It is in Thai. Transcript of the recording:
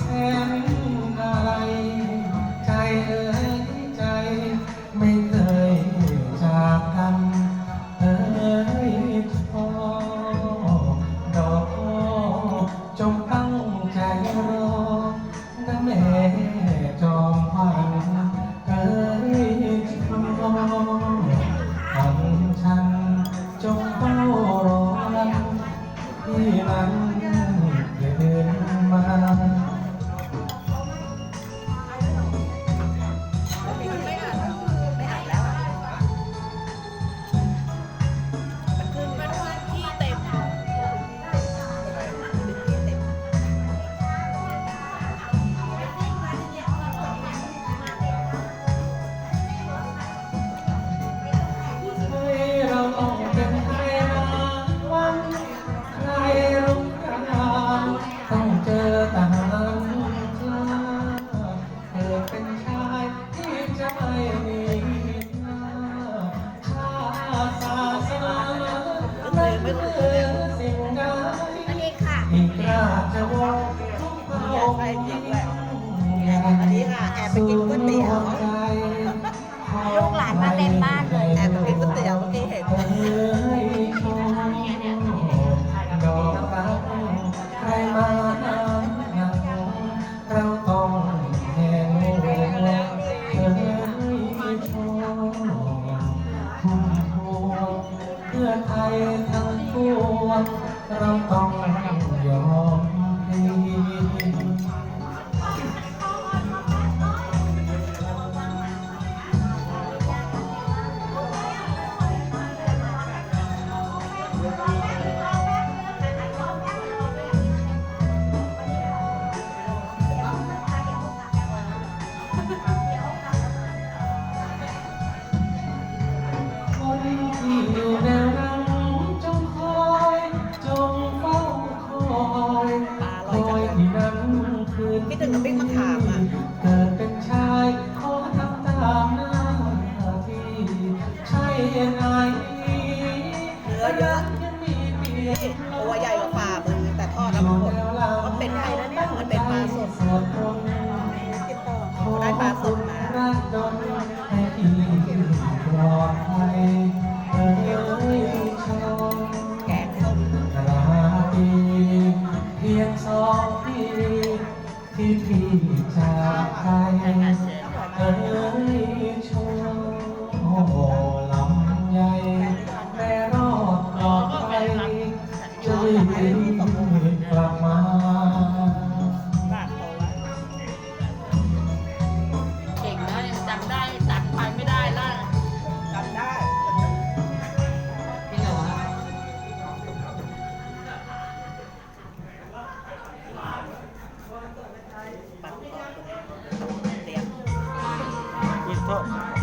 แสนอะไร ใจเอ่ยใจ ไม่เคยจากกันเอ่ยขอดอกจงตั้งใจรอแม่จอมขวัญเอ่ยชมขันฉันจงเฝ้ารอที่นั้น Yeah. ไทยทั้งปวงเราต้องยอมให้ ตัวใหญ่กว่าฝ่ามือแต่ทอดแล้วมันหมดมันเป็นไปแล้วเนี่ยมันเป็นปลาสดได้ปลาสดมาแกงส้มเพียงสองทีที่พี่จากไป กลับมาเก่งนะยังจำได้จำไปไม่ได้ละจำได้จริงหรวะ